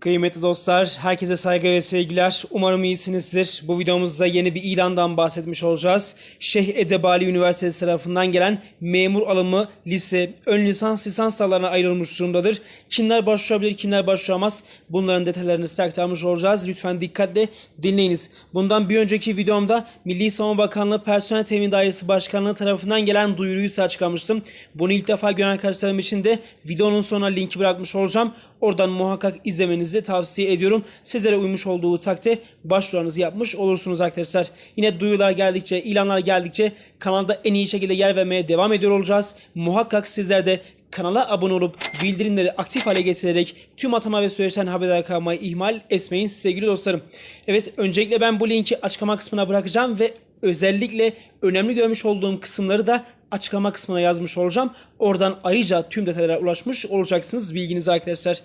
Kıymetli dostlar, herkese saygı ve sevgiler. Umarım iyisinizdir. Bu videomuzda yeni bir ilandan bahsetmiş olacağız. Şeyh Edebali Üniversitesi tarafından gelen memur alımı lise, ön lisans, lisans dallarına ayrılmış durumdadır. Kimler başvurabilir, kimler başvuramaz? Bunların detaylarını size aktarmış olacağız. Lütfen dikkatle dinleyiniz. Bundan bir önceki videomda Milli Savunma Bakanlığı Personel Temin Dairesi Başkanlığı tarafından gelen duyuruyu size açıklamıştım. Bunu ilk defa gören arkadaşlarım için de videonun sonuna linki bırakmış olacağım. Oradan muhakkak izlemenizi tavsiye ediyorum. Sizlere uymuş olduğu takdirde başvurularınızı yapmış olursunuz arkadaşlar. Yine duyurular geldikçe, ilanlar geldikçe kanalda en iyi şekilde yer vermeye devam ediyor olacağız. Muhakkak sizler de kanala abone olup bildirimleri aktif hale getirerek tüm atama ve süreçten haberdar kalmayı ihmal etmeyin sevgili dostlarım. Evet öncelikle ben bu linki açıklama kısmına bırakacağım ve özellikle önemli görmüş olduğum kısımları da açıklama kısmına yazmış olacağım. Oradan ayrıca tüm detaylara ulaşmış olacaksınız bilginiz arkadaşlar.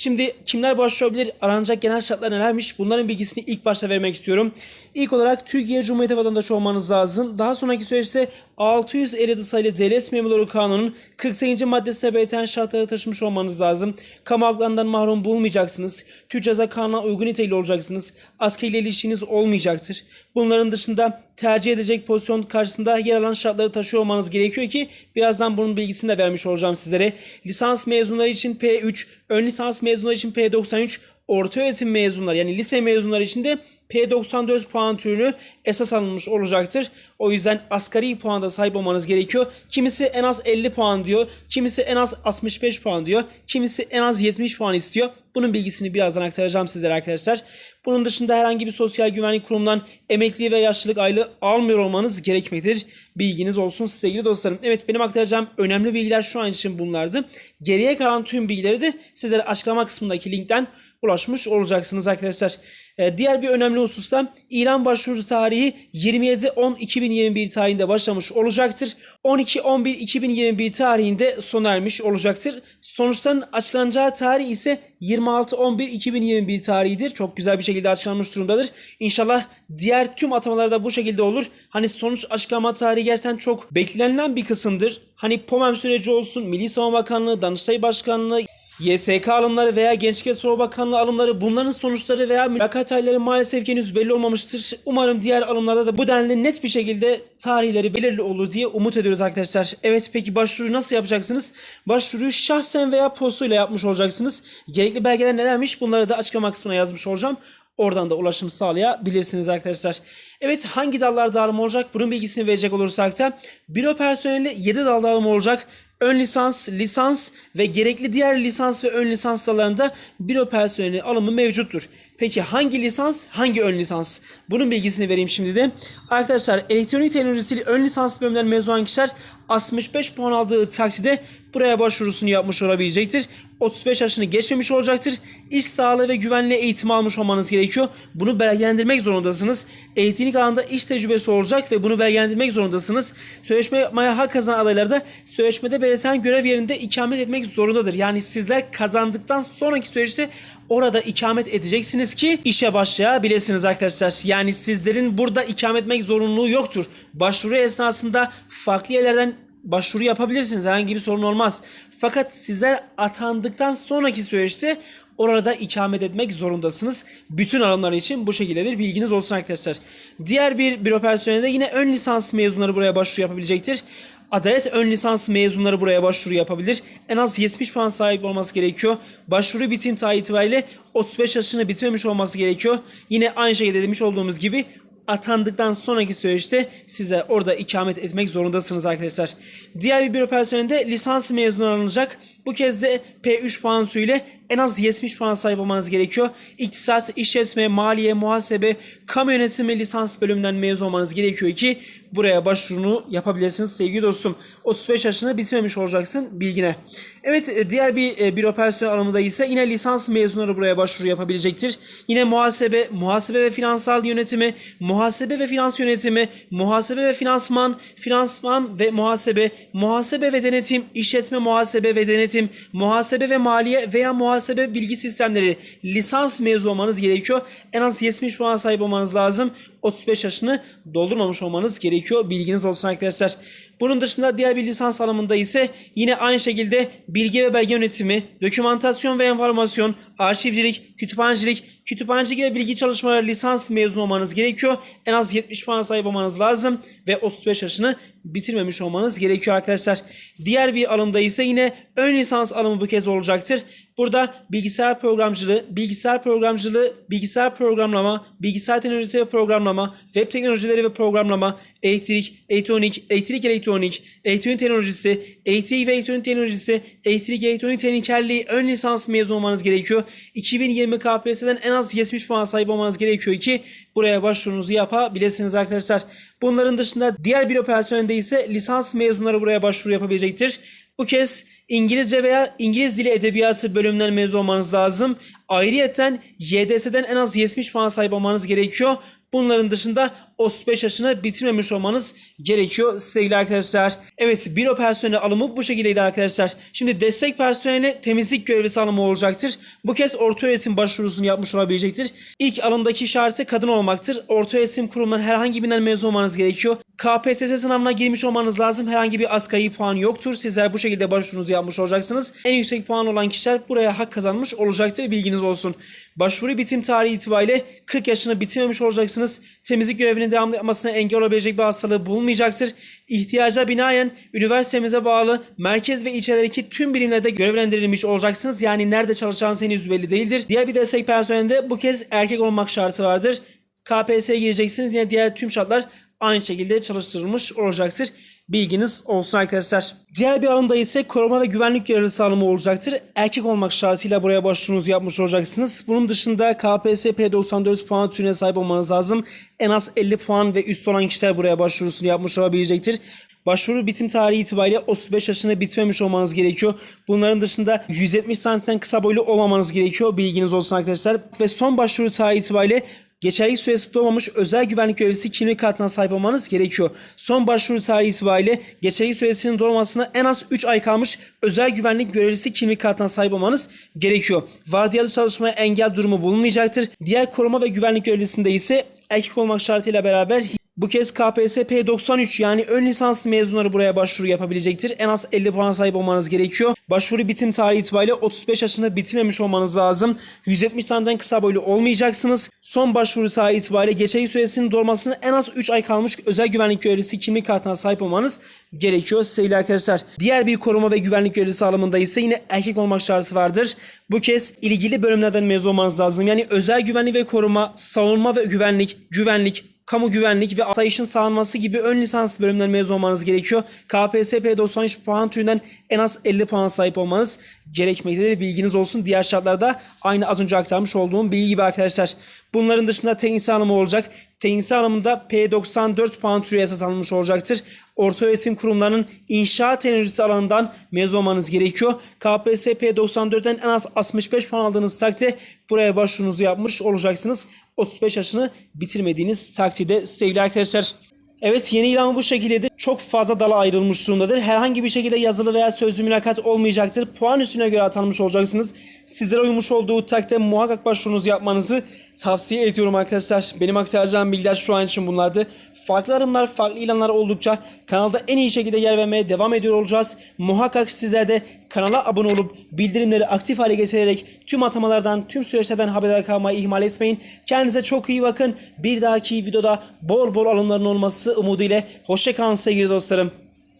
Şimdi kimler başvurabilir? Aranacak genel şartlar nelermiş? Bunların bilgisini ilk başta vermek istiyorum. İlk olarak Türkiye Cumhuriyeti vatandaşı olmanız lazım. Daha sonraki süreçte 657 sayılı Devlet Memurları Kanunu'nun 48. maddesine belirten şartları taşımış olmanız lazım. Kamu haklarından mahrum bulunmayacaksınız. Türk Ceza Kanunu'na uygun nitelikli olacaksınız. Askeriyle ilişkiniz olmayacaktır. Bunların dışında tercih edecek pozisyon karşısında yer alan şartları taşıyor olmanız gerekiyor ki birazdan bunun bilgisini de vermiş olacağım sizlere. Lisans mezunları için P3, ön lisans mezunları için P93, orta öğretim mezunları yani lise mezunları için de P94 puan türü esas alınmış olacaktır. O yüzden asgari puanda sahip olmanız gerekiyor. Kimisi en az 50 puan diyor. Kimisi en az 65 puan diyor. Kimisi en az 70 puan istiyor. Bunun bilgisini birazdan aktaracağım sizlere arkadaşlar. Bunun dışında herhangi bir sosyal güvenlik kurumundan emekli ve yaşlılık aylığı almıyor olmanız gerekmektedir. Bilginiz olsun sevgili dostlarım. Evet benim aktaracağım önemli bilgiler şu an için bunlardı. Geriye kalan tüm bilgileri de sizlere açıklama kısmındaki linkten ulaşmış olacaksınız arkadaşlar. Ee, diğer bir önemli hususta ilan başvuru tarihi 27-10-2021 tarihinde başlamış olacaktır. 12-11-2021 tarihinde sona ermiş olacaktır. Sonuçların açıklanacağı tarih ise 26-11-2021 tarihidir. Çok güzel bir şekilde açıklanmış durumdadır. İnşallah diğer tüm atamalar da bu şekilde olur. Hani sonuç açıklama tarihi gerçekten çok beklenilen bir kısımdır. Hani POMEM süreci olsun, Milli Savunma Bakanlığı, Danıştay Başkanlığı, YSK alımları veya Gençlik ve Spor Bakanlığı alımları bunların sonuçları veya mülakat ayları maalesef henüz belli olmamıştır. Umarım diğer alımlarda da bu denli net bir şekilde tarihleri belirli olur diye umut ediyoruz arkadaşlar. Evet peki başvuruyu nasıl yapacaksınız? Başvuruyu şahsen veya postuyla yapmış olacaksınız. Gerekli belgeler nelermiş bunları da açıklama kısmına yazmış olacağım. Oradan da ulaşım sağlayabilirsiniz arkadaşlar. Evet hangi dallar dağılım olacak? Bunun bilgisini verecek olursak da büro personeli 7 dal dağılım olacak. Ön lisans, lisans ve gerekli diğer lisans ve ön lisans dallarında büro personeli alımı mevcuttur. Peki hangi lisans, hangi ön lisans? Bunun bilgisini vereyim şimdi de. Arkadaşlar elektronik teknolojisiyle ön lisans bölümünden mezun olan kişiler 65 puan aldığı takside buraya başvurusunu yapmış olabilecektir. 35 yaşını geçmemiş olacaktır. İş sağlığı ve güvenliği eğitimi almış olmanız gerekiyor. Bunu belgelendirmek zorundasınız. Eğitimlik alanda iş tecrübesi olacak ve bunu belgelendirmek zorundasınız. Sözleşme yapmaya hak kazanan adaylar da sözleşmede belirtilen görev yerinde ikamet etmek zorundadır. Yani sizler kazandıktan sonraki süreçte orada ikamet edeceksiniz ki işe başlayabilirsiniz arkadaşlar. Yani sizlerin burada ikamet etmek zorunluluğu yoktur. Başvuru esnasında farklı yerlerden başvuru yapabilirsiniz. Herhangi bir sorun olmaz. Fakat sizler atandıktan sonraki süreçte orada ikamet etmek zorundasınız. Bütün alımlar için bu şekildedir. Bilginiz olsun arkadaşlar. Diğer bir büro personeli de yine ön lisans mezunları buraya başvuru yapabilecektir. Adalet ön lisans mezunları buraya başvuru yapabilir. En az 70 puan sahip olması gerekiyor. Başvuru bitim tarihi itibariyle 35 yaşını bitirmemiş olması gerekiyor. Yine aynı şekilde demiş olduğumuz gibi atandıktan sonraki süreçte size orada ikamet etmek zorundasınız arkadaşlar. Diğer bir büro personelinde lisans mezunu alınacak. Bu kez de P3 puan ile en az 70 puan sahip olmanız gerekiyor. İktisat, işletme, maliye, muhasebe, kamu yönetimi lisans bölümünden mezun olmanız gerekiyor ki buraya başvurunu yapabilirsiniz sevgili dostum. 35 yaşını bitirmemiş olacaksın bilgine. Evet diğer bir e, büro personel alımında ise yine lisans mezunları buraya başvuru yapabilecektir. Yine muhasebe, muhasebe ve finansal yönetimi, muhasebe ve finans yönetimi, muhasebe ve finansman, finansman ve muhasebe, muhasebe ve denetim, işletme muhasebe ve denetim, muhasebe ve maliye veya muhasebe muhasebe bilgi sistemleri lisans mezunu olmanız gerekiyor. En az 70 puan sahip olmanız lazım. 35 yaşını doldurmamış olmanız gerekiyor. Bilginiz olsun arkadaşlar. Bunun dışında diğer bir lisans alımında ise yine aynı şekilde bilgi ve belge yönetimi, dokümantasyon ve enformasyon, arşivcilik, kütüphanecilik, kütüphanecilik ve bilgi çalışmaları lisans mezunu olmanız gerekiyor. En az 70 puan sahip olmanız lazım ve 35 yaşını bitirmemiş olmanız gerekiyor arkadaşlar. Diğer bir alımda ise yine ön lisans alımı bu kez olacaktır. Burada bilgisayar programcılığı, bilgisayar programcılığı, bilgisayar programlama, bilgisayar teknolojisi ve programlama, web teknolojileri ve programlama, elektrik, elektronik, elektrik elektronik, elektronik teknolojisi, elektrik ve elektronik teknolojisi, elektrik elektronik teknikerliği ön lisans mezunu olmanız gerekiyor. 2020 KPSS'den en az 70 puan sahip olmanız gerekiyor ki buraya başvurunuzu yapabilirsiniz arkadaşlar. Bunların dışında diğer bir operasyonda ise lisans mezunları buraya başvuru yapabilecektir. Bu kez İngilizce veya İngiliz Dili Edebiyatı bölümünden mezun olmanız lazım. Ayrıyeten YDS'den en az 70 puan sahip olmanız gerekiyor. Bunların dışında 35 yaşını bitirmemiş olmanız gerekiyor sevgili arkadaşlar. Evet bir personeli alımı bu şekildeydi arkadaşlar. Şimdi destek personeli temizlik görevlisi alımı olacaktır. Bu kez orta öğretim başvurusunu yapmış olabilecektir. İlk alımdaki şartı kadın olmaktır. Orta öğretim kurumundan herhangi birinden mezun olmanız gerekiyor. KPSS sınavına girmiş olmanız lazım. Herhangi bir asgari puan yoktur. Sizler bu şekilde başvurunuzu yapmış olacaksınız. En yüksek puan olan kişiler buraya hak kazanmış olacaktır. Bilginiz olsun. Başvuru bitim tarihi itibariyle 40 yaşını bitirmemiş olacaksınız. Temizlik görevinin devamlı yapmasına engel olabilecek bir hastalığı bulunmayacaktır. İhtiyaca binaen üniversitemize bağlı merkez ve ilçelerdeki tüm birimlerde görevlendirilmiş olacaksınız. Yani nerede çalışacağınız henüz belli değildir. Diğer bir destek personelinde bu kez erkek olmak şartı vardır. KPSS'ye gireceksiniz. Yine diğer tüm şartlar aynı şekilde çalıştırılmış olacaktır. Bilginiz olsun arkadaşlar. Diğer bir alımda ise koruma ve güvenlik görevlisi alımı olacaktır. Erkek olmak şartıyla buraya başvurunuzu yapmış olacaksınız. Bunun dışında KPSS P94 puan türüne sahip olmanız lazım. En az 50 puan ve üst olan kişiler buraya başvurusunu yapmış olabilecektir. Başvuru bitim tarihi itibariyle 35 yaşını bitmemiş olmanız gerekiyor. Bunların dışında 170 santimden kısa boylu olmamanız gerekiyor. Bilginiz olsun arkadaşlar. Ve son başvuru tarihi itibariyle Geçerlilik süresi dolmamış özel güvenlik görevlisi kimlik kartına sahip olmanız gerekiyor. Son başvuru tarihi itibariyle geçerlilik süresinin dolmasına en az 3 ay kalmış özel güvenlik görevlisi kimlik kartına sahip olmanız gerekiyor. Vardiyalı çalışmaya engel durumu bulunmayacaktır. Diğer koruma ve güvenlik görevlisinde ise erkek olmak şartıyla beraber bu kez KPSS P93 yani ön lisans mezunları buraya başvuru yapabilecektir. En az 50 puan sahip olmanız gerekiyor. Başvuru bitim tarihi itibariyle 35 yaşında bitirmemiş olmanız lazım. 170 santimden kısa boylu olmayacaksınız. Son başvuru tarihi itibariyle geçerli süresinin dolmasına en az 3 ay kalmış özel güvenlik görevlisi kimlik kartına sahip olmanız gerekiyor sevgili arkadaşlar. Diğer bir koruma ve güvenlik görevlisi alımında ise yine erkek olmak şartı vardır. Bu kez ilgili bölümlerden mezun olmanız lazım. Yani özel güvenlik ve koruma, savunma ve güvenlik, güvenlik, kamu güvenlik ve asayişin sağlanması gibi ön lisans bölümlerine mezun olmanız gerekiyor. KPSS P93 puan türünden en az 50 puan sahip olmanız gerekmektedir. Bilginiz olsun. Diğer şartlarda aynı az önce aktarmış olduğum bilgi gibi arkadaşlar. Bunların dışında teknisyen alımı olacak. Teknisyen alımında P94 puan türü esas alınmış olacaktır. Orta öğretim kurumlarının inşaat teknolojisi alanından mezun olmanız gerekiyor. KPSS P94'ten en az 65 puan aldığınız takdirde buraya başvurunuzu yapmış olacaksınız. 35 yaşını bitirmediğiniz takdirde sevgili arkadaşlar. Evet yeni ilan bu şekildedir. Çok fazla dala ayrılmış durumdadır. Herhangi bir şekilde yazılı veya sözlü mülakat olmayacaktır. Puan üstüne göre atanmış olacaksınız. Sizlere uymuş olduğu takdirde muhakkak başvurunuzu yapmanızı tavsiye ediyorum arkadaşlar. Benim aktaracağım bilgiler şu an için bunlardı. Farklı arımlar, farklı ilanlar oldukça kanalda en iyi şekilde yer vermeye devam ediyor olacağız. Muhakkak sizler de kanala abone olup bildirimleri aktif hale getirerek tüm atamalardan, tüm süreçlerden haberdar kalmayı ihmal etmeyin. Kendinize çok iyi bakın. Bir dahaki videoda bol bol alımların olması umuduyla hoşçakalın sevgili dostlarım.